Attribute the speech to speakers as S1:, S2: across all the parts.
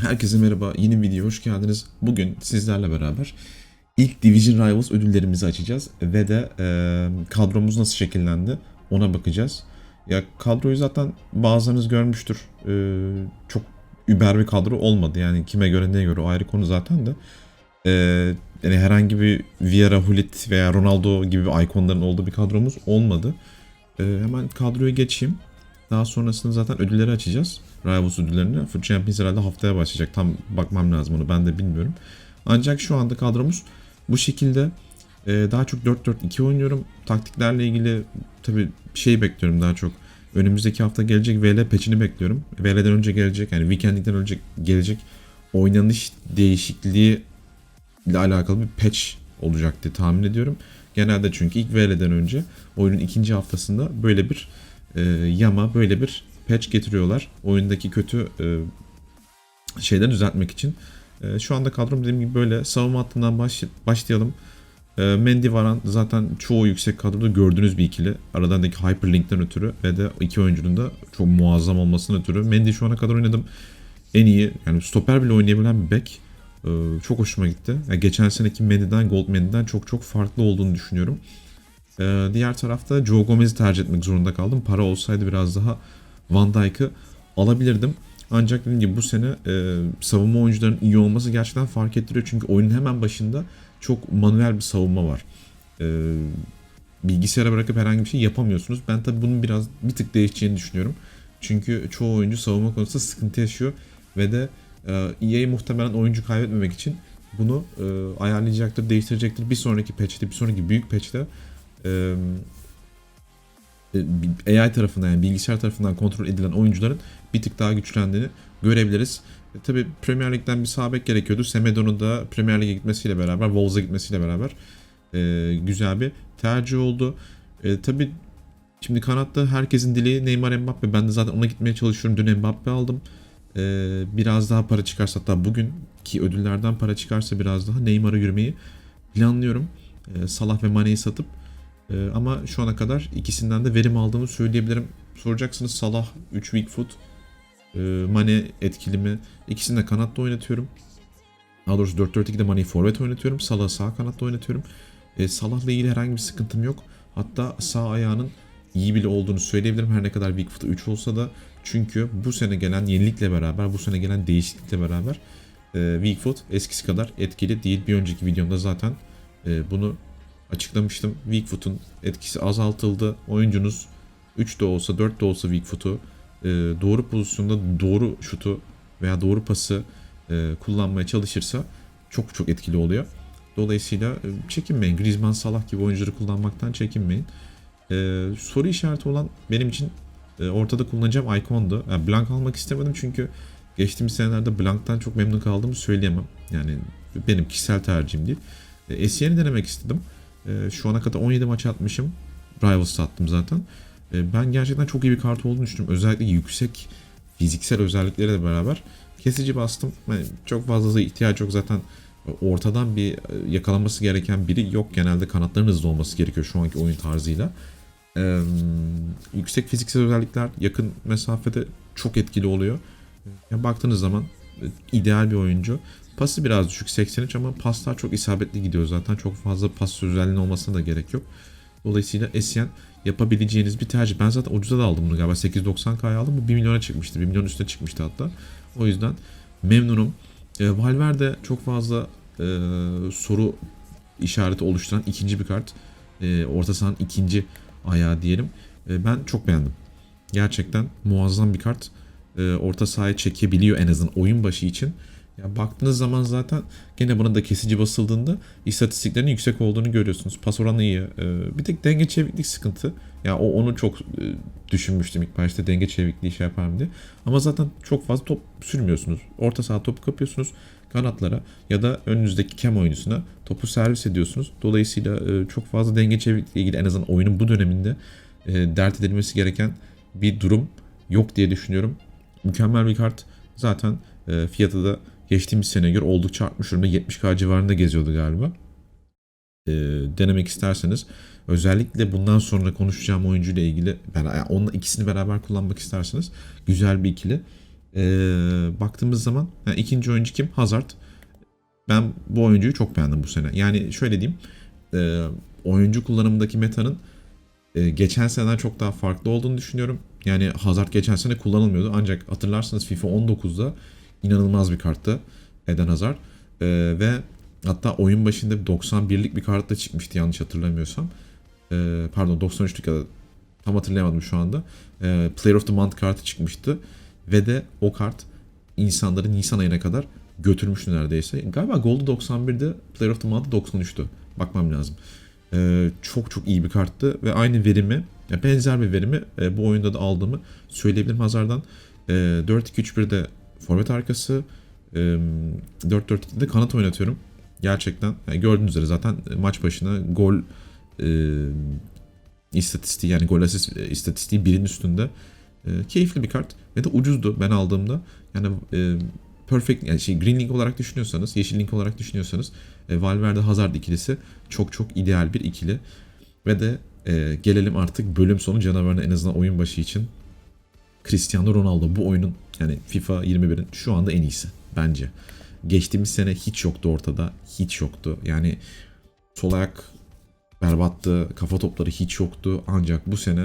S1: Herkese merhaba, yeni bir videoya hoş geldiniz. Bugün sizlerle beraber ilk Division Rivals ödüllerimizi açacağız ve de e, kadromuz nasıl şekillendi ona bakacağız. Ya kadroyu zaten bazılarınız görmüştür. E, çok über bir kadro olmadı yani kime göre neye göre o ayrı konu zaten de. E, yani herhangi bir Vieira, Hulit veya Ronaldo gibi ikonların olduğu bir kadromuz olmadı. E, hemen kadroya geçeyim. Daha sonrasında zaten ödülleri açacağız. Rivals ödüllerini. Foot Champions herhalde haftaya başlayacak. Tam bakmam lazım onu ben de bilmiyorum. Ancak şu anda kadromuz bu şekilde. Ee, daha çok 4-4-2 oynuyorum. Taktiklerle ilgili tabii şey bekliyorum daha çok. Önümüzdeki hafta gelecek VL patch'ini bekliyorum. VL'den önce gelecek yani Weekend'den önce gelecek oynanış değişikliği ile alakalı bir patch olacak diye tahmin ediyorum. Genelde çünkü ilk VL'den önce oyunun ikinci haftasında böyle bir e, yama, böyle bir patch getiriyorlar. Oyundaki kötü e, şeyleri düzeltmek için. E, şu anda kadrom dediğim gibi böyle savunma hattından baş, başlayalım. E, Mendy Varan zaten çoğu yüksek kadroda gördüğünüz bir ikili. Aralarındaki hyperlinkten ötürü ve de iki oyuncunun da çok muazzam olmasından ötürü. Mendy şu ana kadar oynadım en iyi yani stoper bile oynayabilen bir back. E, çok hoşuma gitti. Yani geçen seneki Mendy'den, Gold Mendy'den çok çok farklı olduğunu düşünüyorum. E, diğer tarafta Joe Gomez'i tercih etmek zorunda kaldım. Para olsaydı biraz daha Van Dijk'ı alabilirdim. Ancak dediğim gibi bu sene e, savunma oyuncularının iyi olması gerçekten fark ettiriyor. Çünkü oyunun hemen başında çok manuel bir savunma var. E, bilgisayara bırakıp herhangi bir şey yapamıyorsunuz. Ben tabii bunun biraz bir tık değişeceğini düşünüyorum. Çünkü çoğu oyuncu savunma konusunda sıkıntı yaşıyor ve de e, EA muhtemelen oyuncu kaybetmemek için bunu e, ayarlayacaktır, değiştirecektir. Bir sonraki patch'te, bir sonraki büyük patch'te e, AI tarafından yani bilgisayar tarafından kontrol edilen oyuncuların bir tık daha güçlendiğini görebiliriz. E, tabii Premier Lig'den bir sağ bek gerekiyordu. Semedo'nun da Premier Lig'e gitmesiyle beraber, Wolves'a gitmesiyle beraber e, güzel bir tercih oldu. E, tabii şimdi kanatta herkesin dileği Neymar Mbappe. Ben de zaten ona gitmeye çalışıyorum. Dün Mbappe aldım. E, biraz daha para çıkarsa hatta bugün ki ödüllerden para çıkarsa biraz daha Neymar'a yürümeyi planlıyorum. E, Salah ve Mane'yi satıp ee, ama şu ana kadar ikisinden de verim aldığımı söyleyebilirim. Soracaksınız Salah 3 weak foot, e, Mane etkili mi? İkisini de kanatta oynatıyorum. Daha doğrusu 4-4-2'de Mane'yi forvet oynatıyorum. Salah'ı sağ kanatta oynatıyorum. E, Salah'la ilgili herhangi bir sıkıntım yok. Hatta sağ ayağının iyi bile olduğunu söyleyebilirim her ne kadar weak foot'u 3 olsa da. Çünkü bu sene gelen yenilikle beraber, bu sene gelen değişiklikle beraber e, weak foot eskisi kadar etkili değil. Bir önceki videomda zaten e, bunu açıklamıştım. Weak foot'un etkisi azaltıldı. Oyuncunuz 3 de olsa 4 de olsa weak foot'u e, doğru pozisyonda doğru şutu veya doğru pası e, kullanmaya çalışırsa çok çok etkili oluyor. Dolayısıyla e, çekinmeyin. Griezmann, Salah gibi oyuncuları kullanmaktan çekinmeyin. soru işareti olan benim için ortada kullanacağım ikondu. Yani Blank almak istemedim çünkü geçtiğimiz senelerde Blank'tan çok memnun kaldığımı söyleyemem. Yani benim kişisel tercihim değil. E, Esiyen'i denemek istedim. E, şu ana kadar 17 maç atmışım. Rivals attım zaten. E, ben gerçekten çok iyi bir kart olduğunu düşünüyorum. Özellikle yüksek fiziksel özellikleriyle beraber kesici bastım. Yani çok fazla ihtiyaç yok zaten ortadan bir yakalanması gereken biri yok. Genelde kanatların hızlı olması gerekiyor şu anki oyun tarzıyla. Ee, yüksek fiziksel özellikler yakın mesafede çok etkili oluyor. Ya baktığınız zaman ideal bir oyuncu. Pası biraz düşük 83 ama paslar çok isabetli gidiyor zaten. Çok fazla pas özelliğinin olmasına da gerek yok. Dolayısıyla Essien yapabileceğiniz bir tercih. Ben zaten ucuza da aldım bunu galiba. 890K'ya aldım. Bu 1 milyona çıkmıştı. 1 milyon üstüne çıkmıştı hatta. O yüzden memnunum. E, Valverde çok fazla e, soru işareti oluşturan ikinci bir kart. E, orta sahanın ikinci ayağı diyelim. E, ben çok beğendim. Gerçekten muazzam bir kart. E, orta sahaya çekebiliyor en azından oyun başı için. Ya baktığınız zaman zaten gene buna da kesici basıldığında istatistiklerin yüksek olduğunu görüyorsunuz. Pas oranı iyi. Ee, bir tek denge çeviklik sıkıntı. Ya o onu çok e, düşünmüştüm ilk başta denge çevikliği şey yaparım diye. Ama zaten çok fazla top sürmüyorsunuz. Orta saha topu kapıyorsunuz kanatlara ya da önünüzdeki kem oyuncusuna topu servis ediyorsunuz. Dolayısıyla e, çok fazla denge çeviklikle ilgili en azından oyunun bu döneminde e, dert edilmesi gereken bir durum yok diye düşünüyorum. Mükemmel bir kart. Zaten fiyatı da geçtiğimiz sene göre oldukça artmış durumda. 70k civarında geziyordu galiba. E, denemek isterseniz özellikle bundan sonra konuşacağım oyuncu ile ilgili yani onunla ikisini beraber kullanmak isterseniz güzel bir ikili. Ee, baktığımız zaman yani ikinci oyuncu kim? Hazard. Ben bu oyuncuyu çok beğendim bu sene. Yani şöyle diyeyim. e, oyuncu kullanımındaki metanın e, geçen seneden çok daha farklı olduğunu düşünüyorum. Yani Hazard geçen sene kullanılmıyordu. Ancak hatırlarsınız FIFA 19'da inanılmaz bir karttı Eden Hazard. E, ve hatta oyun başında bir 91'lik bir kart da çıkmıştı yanlış hatırlamıyorsam. E, pardon 93'lük ya da tam hatırlayamadım şu anda. E, Player of the Month kartı çıkmıştı. Ve de o kart insanları Nisan ayına kadar götürmüştü neredeyse. Galiba Gold'u 91'de Player of the Month'ı 93'tü. Bakmam lazım. Ee, çok çok iyi bir karttı ve aynı verimi, ya benzer bir verimi e, bu oyunda da aldığımı söyleyebilirim Hazard'dan. E, 4-2-3-1'de forvet arkası, e, 4-4-2'de kanat oynatıyorum. Gerçekten yani gördüğünüz üzere zaten maç başına gol istatistiği yani gol asist e, istatistiği birin üstünde. E, keyifli bir kart ve de ucuzdu ben aldığımda. Yani perfect yani şey green link olarak düşünüyorsanız, yeşil link olarak düşünüyorsanız e, Valverde Hazard ikilisi çok çok ideal bir ikili. Ve de e, gelelim artık bölüm sonu canavarına en azından oyun başı için. Cristiano Ronaldo bu oyunun yani FIFA 21'in şu anda en iyisi bence. Geçtiğimiz sene hiç yoktu ortada. Hiç yoktu. Yani sol ayak berbattı. Kafa topları hiç yoktu. Ancak bu sene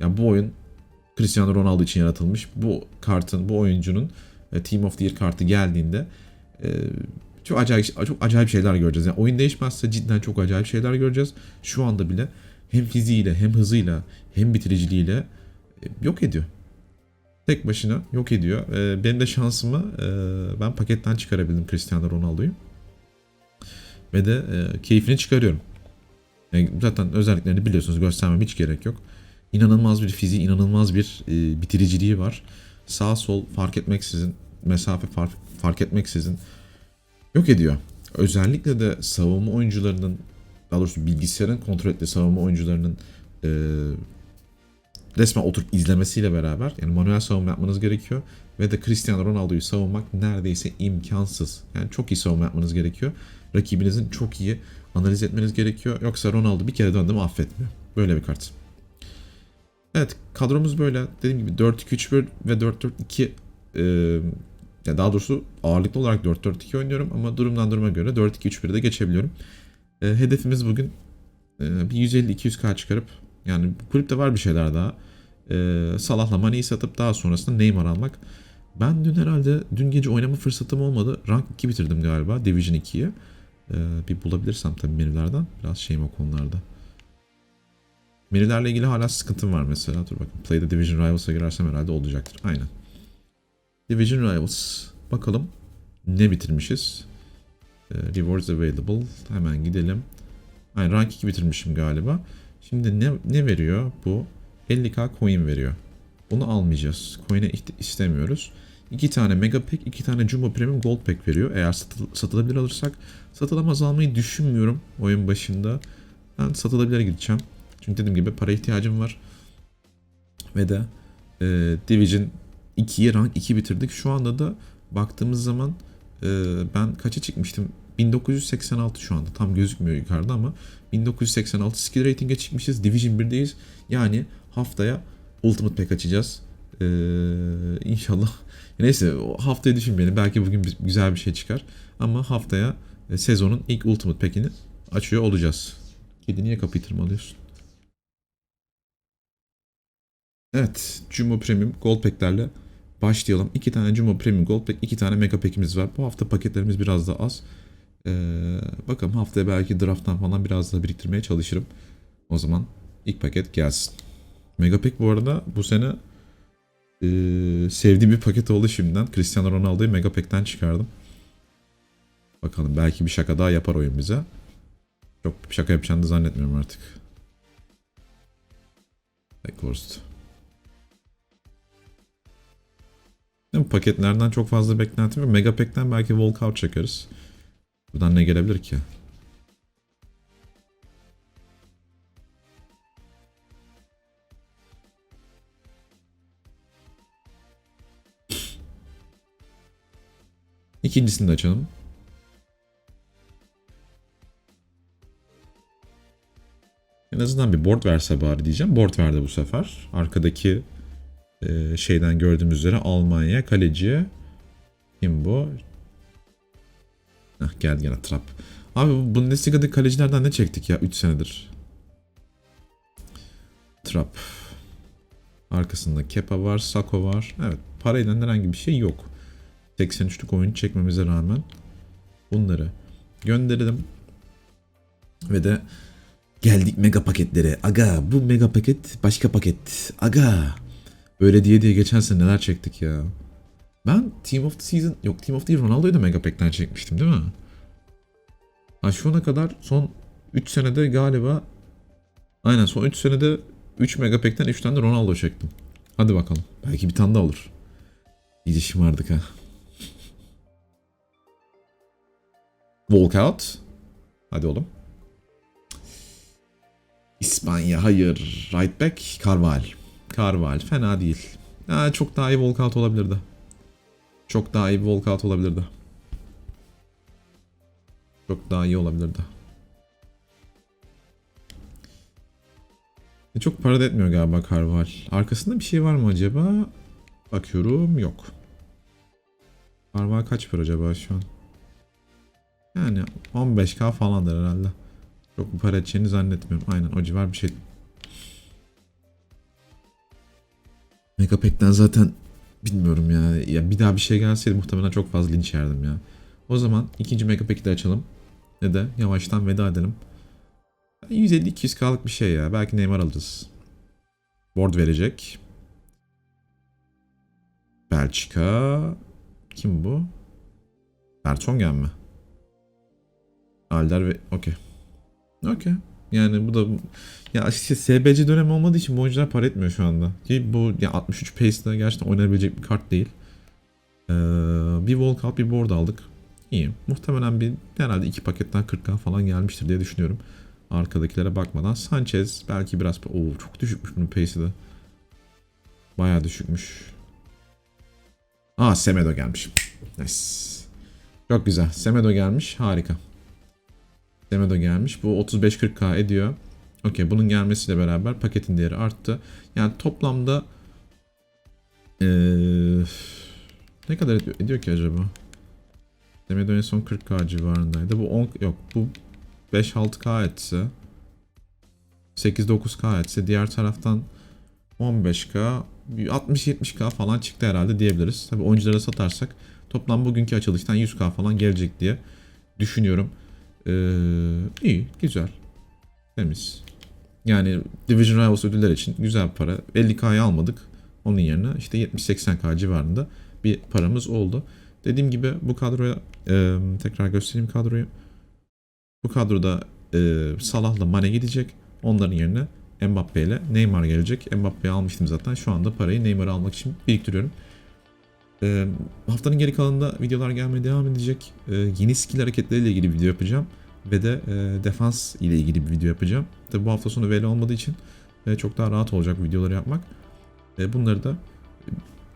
S1: yani bu oyun Cristiano Ronaldo için yaratılmış. Bu kartın, bu oyuncunun e, Team of the Year kartı geldiğinde e, çok acayip çok acayip şeyler göreceğiz. Yani oyun değişmezse cidden çok acayip şeyler göreceğiz. Şu anda bile hem fiziğiyle hem hızıyla hem bitiriciliğiyle e, yok ediyor. Tek başına yok ediyor. E, benim de şansımı e, ben paketten çıkarabildim Cristiano Ronaldo'yu. Ve de e, keyfini çıkarıyorum. Yani zaten özelliklerini biliyorsunuz göstermem hiç gerek yok. İnanılmaz bir fiziği, inanılmaz bir e, bitiriciliği var. Sağ sol fark etmeksizin, mesafe fark, fark etmeksizin yok ediyor. Özellikle de savunma oyuncularının, daha doğrusu bilgisayarın kontrol ettiği savunma oyuncularının e, resmen oturup izlemesiyle beraber yani manuel savunma yapmanız gerekiyor. Ve de Cristiano Ronaldo'yu savunmak neredeyse imkansız. Yani çok iyi savunma yapmanız gerekiyor. Rakibinizin çok iyi analiz etmeniz gerekiyor. Yoksa Ronaldo bir kere döndü mü affetmiyor. Böyle bir kart. Evet kadromuz böyle. Dediğim gibi 4-2-3-1 ve 4-4-2 e, ya daha doğrusu ağırlıklı olarak 4-4-2 oynuyorum ama durumdan duruma göre 4-2-3-1'e de geçebiliyorum. E, hedefimiz bugün e, bir 150-200k çıkarıp yani kulüpte var bir şeyler daha. E, Salah'la Mane'yi satıp daha sonrasında Neymar almak. Ben dün herhalde dün gece oynama fırsatım olmadı. Rank 2 bitirdim galiba Division 2'yi. E, bir bulabilirsem tabii menülerden. Biraz şeyim o konularda. Menülerle ilgili hala sıkıntım var mesela. Dur bakın. Play Division Rivals'a girersem herhalde olacaktır. Aynen. Division Rivals. Bakalım ne bitirmişiz. Ee, rewards available. Hemen gidelim. Aynen rank 2 bitirmişim galiba. Şimdi ne, ne veriyor bu? 50k coin veriyor. Bunu almayacağız. Coin'e istemiyoruz. 2 tane Mega Pack, 2 tane Jumbo Premium Gold Pack veriyor. Eğer satıl satılabilir alırsak satılamaz almayı düşünmüyorum oyun başında. Ben satılabilir gideceğim. Çünkü dediğim gibi para ihtiyacım var. Ve de e, Division 2'yi rank 2 bitirdik. Şu anda da baktığımız zaman e, ben kaça çıkmıştım? 1986 şu anda. Tam gözükmüyor yukarıda ama 1986 skill rating'e çıkmışız. Division 1'deyiz. Yani haftaya Ultimate Pack açacağız. Ee, inşallah. Neyse haftayı düşünmeyelim. Belki bugün güzel bir şey çıkar. Ama haftaya e, sezonun ilk Ultimate Pack'ini açıyor olacağız. Kedi niye kapıyı tırmalıyorsun? Evet, Jumbo Premium Gold Pack'lerle başlayalım. İki tane Jumbo Premium Gold Pack, iki tane Mega Pack'imiz var. Bu hafta paketlerimiz biraz daha az. Ee, bakalım haftaya belki drafttan falan biraz daha biriktirmeye çalışırım. O zaman ilk paket gelsin. Mega Pack bu arada bu sene e, sevdiğim bir paket oldu şimdiden. Cristiano Ronaldo'yu Mega Pack'ten çıkardım. Bakalım belki bir şaka daha yapar oyun bize. Çok bir şaka yapacağını da zannetmiyorum artık. Backhorst. Paketlerden çok fazla beklentim yok. Mega Pack'ten belki walkout çekarız. Buradan ne gelebilir ki? İkincisini de açalım. En azından bir board verse bari diyeceğim. Board verdi bu sefer. Arkadaki Ee, şeyden gördüğümüz üzere Almanya kaleci. Kim bu? Hah, geldi gene Trap. Abi bu Bundesliga'daki kalecilerden ne çektik ya 3 senedir? Trap. Arkasında Kepa var, Sako var. Evet, parayla herhangi bir şey yok. 83'lük oyun çekmemize rağmen bunları gönderelim. Ve de geldik mega paketlere. Aga bu mega paket başka paket. Aga. Böyle diye diye geçen sene neler çektik ya. Ben Team of the Season yok Team of the Year Ronaldo'yu da mega pack'ten çekmiştim değil mi? Ha şu ana kadar son 3 senede galiba aynen son 3 senede 3 megapack'ten 3 tane de Ronaldo çektim. Hadi bakalım. Belki bir tane daha olur. İyice şımardık ha. Walkout. Hadi oğlum. İspanya hayır. Right back Carval. Carval fena değil. Ha, çok daha iyi walkout olabilirdi. Çok daha iyi bir walkout olabilirdi. Çok daha iyi olabilirdi. E, Çok para da etmiyor galiba Carval. Arkasında bir şey var mı acaba? Bakıyorum yok. Carval kaç para acaba şu an? Yani 15k falandır herhalde. Çok bir para edeceğini zannetmiyorum. Aynen o civar bir şey. Megapack'ten zaten bilmiyorum ya. Ya bir daha bir şey gelseydi muhtemelen çok fazla linç yerdim ya. O zaman ikinci Megapack'i de açalım. Ne de yavaştan veda edelim. 150-200k'lık bir şey ya. Belki Neymar alırız. Board verecek. Belçika. Kim bu? Bertongen mi? Alder ve okey. Okey. Yani bu da ya işte SBC dönemi olmadığı için bu oyuncular para etmiyor şu anda. Ki bu ya 63 pace'de gerçekten oynanabilecek bir kart değil. Ee, bir walkout bir board aldık. İyi. Muhtemelen bir herhalde iki paketten 40k falan gelmiştir diye düşünüyorum. Arkadakilere bakmadan. Sanchez belki biraz... Oo çok düşükmüş bunun pace'i de. Bayağı düşükmüş. Aa Semedo gelmiş. Nice. Çok güzel. Semedo gelmiş. Harika. Semedo gelmiş. Bu 35-40k ediyor. Okey bunun gelmesiyle beraber paketin değeri arttı. Yani toplamda ee, ne kadar ediyor, ediyor ki acaba? Semedo en son 40k civarındaydı. Bu 10 yok bu 5-6k etse 8-9k etse diğer taraftan 15k 60-70k falan çıktı herhalde diyebiliriz. Tabi oyunculara satarsak toplam bugünkü açılıştan 100k falan gelecek diye düşünüyorum. Ee, iyi, güzel. Temiz. Yani Division Rivals ödüller için güzel para. 50k'yı almadık. Onun yerine işte 70-80k civarında bir paramız oldu. Dediğim gibi bu kadroya e, tekrar göstereyim kadroyu. Bu kadroda e, Salah'la Mane gidecek. Onların yerine Mbappe ile Neymar gelecek. Mbappe'yi almıştım zaten. Şu anda parayı Neymar'ı almak için biriktiriyorum. E, haftanın geri kalanında videolar gelmeye devam edecek. E, yeni skill hareketleriyle ilgili video yapacağım. Ve de e, defans ile ilgili bir video yapacağım. Tabi bu hafta sonu veli olmadığı için e, çok daha rahat olacak videoları yapmak. E, bunları da e,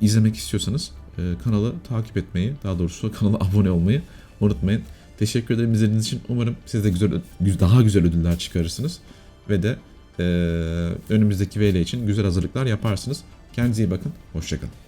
S1: izlemek istiyorsanız e, kanalı takip etmeyi, daha doğrusu kanala abone olmayı unutmayın. Teşekkür ederim izlediğiniz için. Umarım siz de güzel, daha güzel ödüller çıkarırsınız. Ve de e, önümüzdeki VL için güzel hazırlıklar yaparsınız. Kendinize iyi bakın. Hoşçakalın.